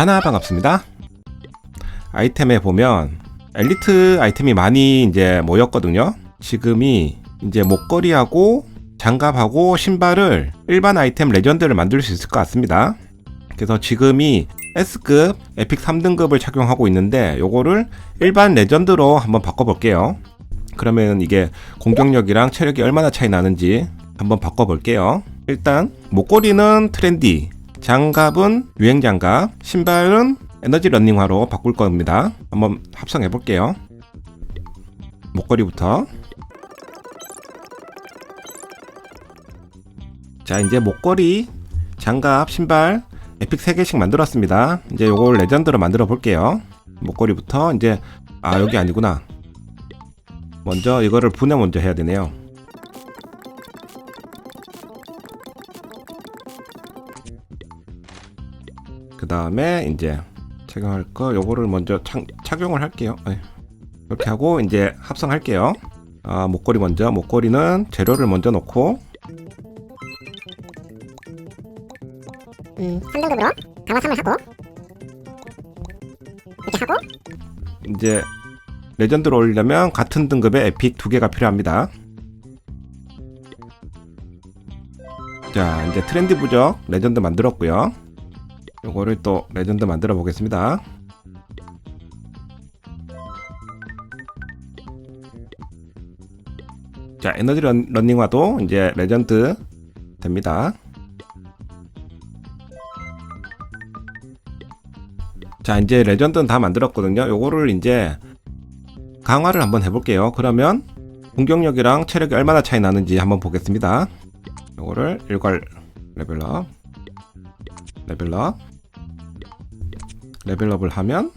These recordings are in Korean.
다나 반갑습니다. 아이템에 보면 엘리트 아이템이 많이 이제 모였거든요. 지금이 이제 목걸이하고 장갑하고 신발을 일반 아이템 레전드를 만들 수 있을 것 같습니다. 그래서 지금이 S급 에픽 3등급을 착용하고 있는데 요거를 일반 레전드로 한번 바꿔볼게요. 그러면 이게 공격력이랑 체력이 얼마나 차이 나는지 한번 바꿔볼게요. 일단 목걸이는 트렌디, 장갑은 유행 장갑, 신발은 에너지 런닝화로 바꿀 겁니다. 한번 합성해 볼게요. 목걸이부터. 자, 이제 목걸이, 장갑, 신발 에픽 3개씩 만들었습니다. 이제 요걸 레전드로 만들어 볼게요. 목걸이부터 이제 아, 여기 아니구나. 먼저 이거를 분해 먼저 해야 되네요. 다음에 이제 착용할 거 요거를 먼저 착, 착용을 할게요. 아이, 이렇게 하고 이제 합성할게요. 아, 목걸이 먼저 목걸이는 재료를 먼저 넣고 음, 3등급으로 강화 3을 하고 이렇게 하고 이제 레전드로 올리려면 같은 등급의 에픽 두 개가 필요합니다. 자, 이제 트렌디 부적 레전드 만들었고요. 요거를 또 레전드 만들어 보겠습니다. 자, 에너지 런, 런닝화도 이제 레전드 됩니다. 자, 이제 레전드는 다 만들었거든요. 요거를 이제 강화를 한번 해볼게요. 그러면 공격력이랑 체력이 얼마나 차이 나는지 한번 보겠습니다. 요거를 일괄 레벨업, 레벨업, 레벨업을 하면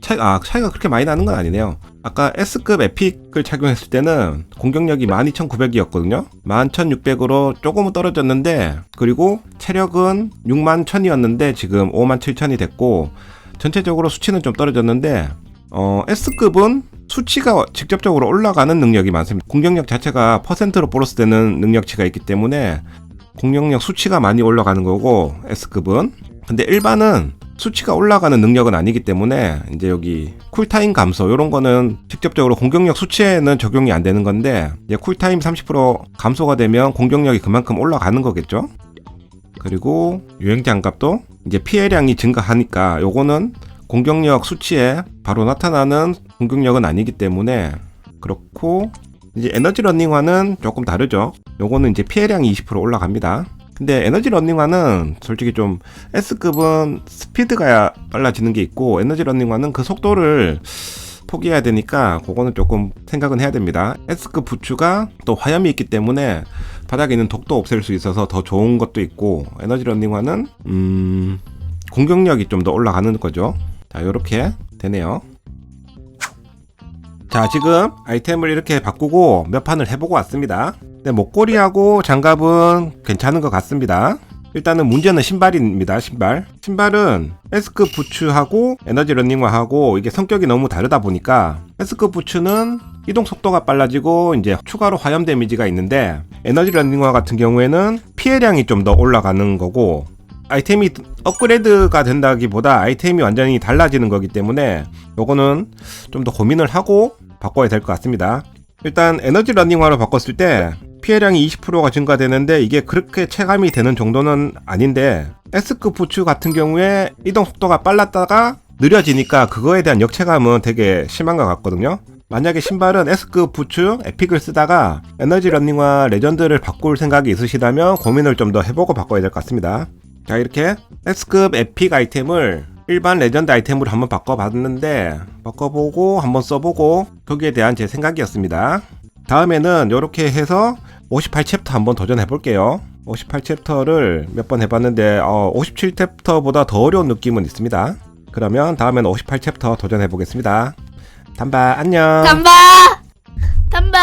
차이 아 차이가 그렇게 많이 나는 건 아니네요. 아까 S급 에픽을 착용했을 때는 공격력이 12,900이었거든요. 11,600으로 조금은 떨어졌는데 그리고 체력은 61,000이었는데 지금 57,000이 됐고 전체적으로 수치는 좀 떨어졌는데 어, S급은 수치가 직접적으로 올라가는 능력이 많습니다. 공격력 자체가 퍼센트로 플러스 되는 능력치가 있기 때문에 공격력 수치가 많이 올라가는 거고 S급은 근데 일반은 수치가 올라가는 능력은 아니기 때문에 이제 여기 쿨타임 감소 이런 거는 직접적으로 공격력 수치에는 적용이 안 되는 건데 이제 쿨타임 30% 감소가 되면 공격력이 그만큼 올라가는 거겠죠. 그리고 유행 장갑도 이제 피해량이 증가하니까 요거는 공격력 수치에 바로 나타나는 공격력은 아니기 때문에 그렇고 이제 에너지 런닝화는 조금 다르죠. 요거는 이제 피해량이 20% 올라갑니다. 근데 에너지 런닝화는 솔직히 좀 S급은 스피드가 빨라지는 게 있고 에너지 런닝화는 그 속도를 포기해야 되니까 그거는 조금 생각은 해야 됩니다. S급 부츠가 또 화염이 있기 때문에 바닥에 있는 독도 없앨 수 있어서 더 좋은 것도 있고 에너지 런닝화는 음 공격력이 좀 더 올라가는 거죠. 자 이렇게 되네요. 자 지금 아이템을 이렇게 바꾸고 몇 판을 해보고 왔습니다. 네, 목걸이하고 장갑은 괜찮은 것 같습니다. 일단은 문제는 신발입니다. 신발. 신발은 S급 부츠하고 에너지 런닝화하고 이게 성격이 너무 다르다 보니까 S급 부츠는 이동 속도가 빨라지고 이제 추가로 화염 데미지가 있는데 에너지 런닝화 같은 경우에는 피해량이 좀 더 올라가는 거고 아이템이 업그레이드가 된다기보다 아이템이 완전히 달라지는 거기 때문에 요거는 좀 더 고민을 하고 바꿔야 될 것 같습니다. 일단 에너지 런닝화로 바꿨을 때 피해량이 20%가 증가되는데 이게 그렇게 체감이 되는 정도는 아닌데 S급 부츠 같은 경우에 이동 속도가 빨랐다가 느려지니까 그거에 대한 역체감은 되게 심한 것 같거든요. 만약에 신발은 S급 부츠 에픽을 쓰다가 에너지 런닝화 레전드를 바꿀 생각이 있으시다면 고민을 좀 더 해보고 바꿔야 될 것 같습니다. 자 이렇게 S급 에픽 아이템을 일반 레전드 아이템으로 한번 바꿔봤는데 바꿔보고 한번 써보고 거기에 대한 제 생각이었습니다. 다음에는 이렇게 해서 58챕터 한번 도전해 볼게요. 58챕터를 몇 번 해봤는데 어, 57챕터보다 더 어려운 느낌은 있습니다. 그러면 다음에는 58챕터 도전해 보겠습니다. 단바 안녕. 담바 담바